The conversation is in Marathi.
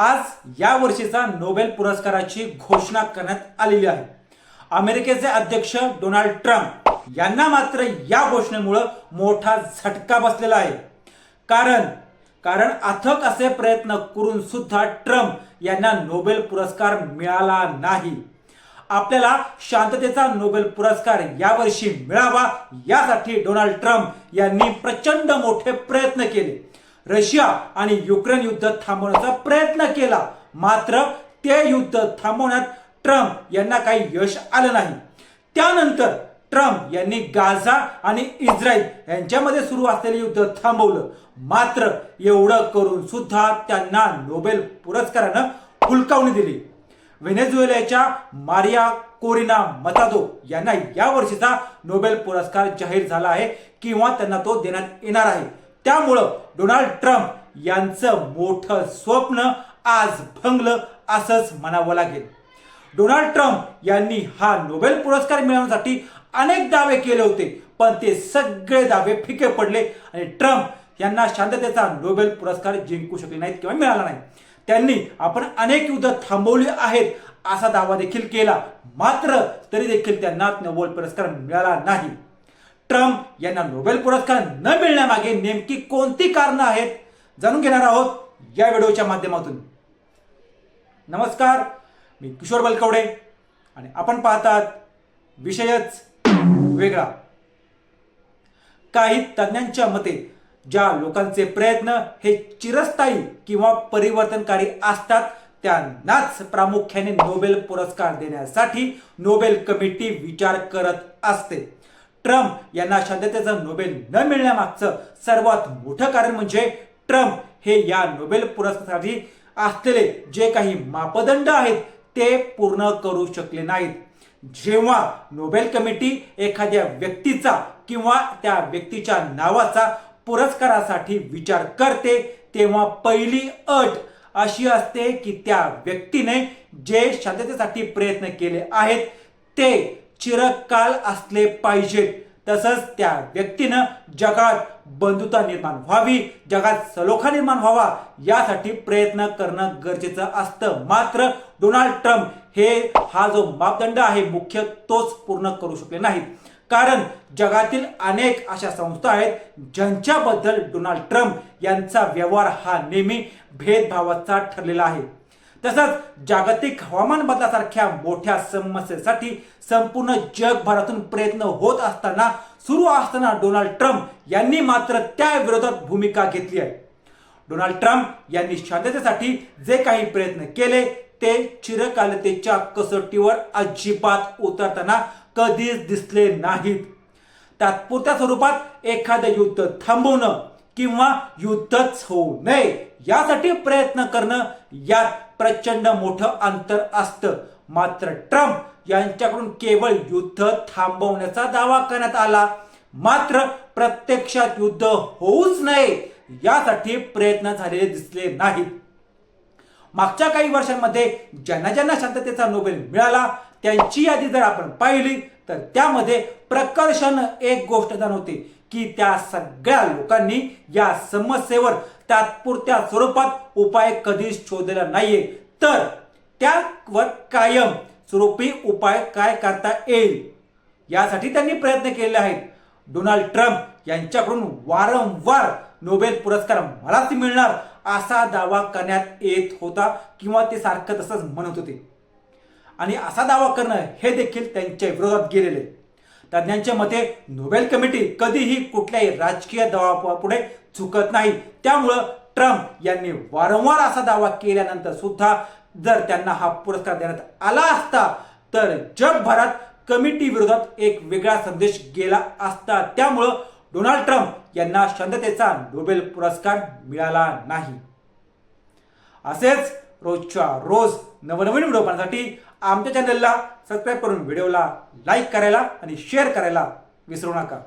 आज या वर्षीचा नोबेल पुरस्काराची घोषणा करण्यात आलेली आहे. अमेरिकेचे अध्यक्ष डोनाल्ड ट्रम्प यांना मात्र या घोषणेमुळं मोठा झटका बसलेला आहे. कारण कारण अथक असे प्रयत्न करून सुद्धा ट्रम्प यांना नोबेल पुरस्कार मिळाला नाही. आपल्याला शांततेचा नोबेल पुरस्कार यावर्षी मिळावा यासाठी डोनाल्ड ट्रम्प यांनी प्रचंड मोठे प्रयत्न केले. रशिया आणि युक्रेन युद्ध थांबवण्याचा प्रयत्न केला. मात्र ते युद्ध थांबवण्यात ट्रम्प यांना काही यश आलं नाही. त्यानंतर ट्रम्प यांनी गाझा आणि इस्रायल यांच्यामध्ये सुरू असलेले युद्ध थांबवलं. मात्र एवढं करून सुद्धा त्यांना नोबेल पुरस्कारानं हुलकावणी दिली. व्हेनेझुएलाच्या मारिया कोरिना मतादो यांना या वर्षीचा नोबेल पुरस्कार जाहीर झाला आहे किंवा त्यांना तो देण्यात येणार आहे. त्यामुळं डोनाल्ड ट्रम्प यांचं मोठं स्वप्न आज भंगलं असंच म्हणावं लागेल. डोनाल्ड ट्रम्प यांनी हा नोबेल पुरस्कार मिळवण्यासाठी अनेक दावे केले होते पण ते सगळे दावे फिके पडले आणि ट्रम्प यांना शांततेचा नोबेल पुरस्कार जिंकू शकले नाहीत किंवा मिळाला नाही. त्यांनी आपण अनेक युद्ध थांबवली आहेत असा दावा देखील केला. मात्र तरी देखील त्यांना नोबेल पुरस्कार मिळाला नाही. ट्रम्प यांना नोबेल पुरस्कार न मिळण्यामागे नेमकी कोणती कारणं आहेत जाणून घेणार आहोत या व्हिडिओच्या माध्यमातून. नमस्कार मी किशोर बलकवडे आणि आपण पाहतात विषयच वेगळा. काही तज्ज्ञांच्या मते ज्या लोकांचे प्रयत्न हे चिरस्थायी किंवा परिवर्तनकारी असतात त्यांनाच प्रामुख्याने नोबेल पुरस्कार देण्यासाठी नोबेल कमिटी विचार करत असते. ट्रम्प यांना शांततेचा नोबेल न मिळण्यामागचं सर्वात मोठं कारण म्हणजे ट्रम्प हे या नोबेल पुरस्कारासाठी असलेले जे काही मापदंड आहेत ते पूर्ण करू शकले नाहीत. जेव्हा नोबेल कमिटी एखाद्या व्यक्तीचा किंवा त्या व्यक्तीच्या नावाचा पुरस्कारासाठी विचार करते तेव्हा पहिली अट अशी असते की त्या व्यक्तीने जे शांततेसाठी प्रयत्न केले आहेत ते चिरकाल असले पाहिजेत तसंच त्या व्यक्तीनं जगात बंधुता निर्माण व्हावी जगात सलोखा निर्माण व्हावा यासाठी प्रयत्न करणं गरजेचं असतं. मात्र डोनाल्ड ट्रम्प हे हा जो मापदंड आहे मुख्य तोच पूर्ण करू शकले नाहीत. कारण जगातील अनेक अशा संस्था आहेत ज्यांच्याबद्दल डोनाल्ड ट्रम्प यांचा व्यवहार हा नेहमी भेदभावाचा ठरलेला आहे. तसंच जागतिक हवामान बदलासारख्या मोठ्या समस्येसाठी संपूर्ण जगभरातून प्रयत्न होत असताना सुरू असताना डोनाल्ड ट्रम्प यांनी मात्र त्या विरोधात भूमिका घेतली आहे. डोनाल्ड ट्रम्प यांनी शांततेसाठी जे काही प्रयत्न केले ते चिरकालतेच्या कसोटीवर अजिबात उतरताना कधीच दिसले नाहीत. तात्पुरत्या स्वरूपात एखादं युद्ध थांबवणं किंवा युद्धच होऊ नये यासाठी प्रयत्न करणं यात प्रचंड मोठं अंतर असतं. मात्र ट्रम्प यांच्याकडून केवळ युद्ध थांबवण्याचा दावा करण्यात आला. मात्र प्रत्यक्षात युद्ध होऊच नये यासाठी प्रयत्न झालेले दिसले नाहीत. मागच्या काही वर्षांमध्ये ज्यांना ज्यांना शांततेचा नोबेल मिळाला त्यांची यादी जर आपण पाहिली तर त्यामध्ये प्रकर्षण एक गोष्ट जाणवते की त्या सगळ्या लोकांनी या समस्येवर तात्पुरत्या स्वरूपात उपाय कधीच शोधलेला नाहीये. तर त्यावर कायम स्वरूपी उपाय काय करता येईल? यासाठी त्यांनी प्रयत्न केले आहेत. डोनाल्ड ट्रम्प यांच्याकडून वारंवार नोबेल पुरस्कार मलाच मिळणार असा दावा करण्यात येत होता किंवा ते सारखं तसंच म्हणत होते. आणि असा दावा करणं हे देखील त्यांच्या विरोधात गेलेले तज्ज्ञांच्या मते नोबेल कमिटी कधीही कुठल्याही राजकीय दबावापुढे चुकत नाही. त्यामुळं ट्रम्प यांनी वारंवार असा दावा केल्यानंतर सुद्धा जर त्यांना हा पुरस्कार देण्यात आला असता तर जगभरात कमिटी विरोधात एक वेगळा संदेश गेला असता. त्यामुळं डोनाल्ड ट्रम्प यांना शांततेचा नोबेल पुरस्कार मिळाला नाही. असेच रोजच्या रोज नवनवीन व्हिडिओ पाहण्यासाठी आमच्या चॅनलला सबस्क्राईब करून व्हिडिओला लाईक करायला आणि शेअर करायला विसरू नका.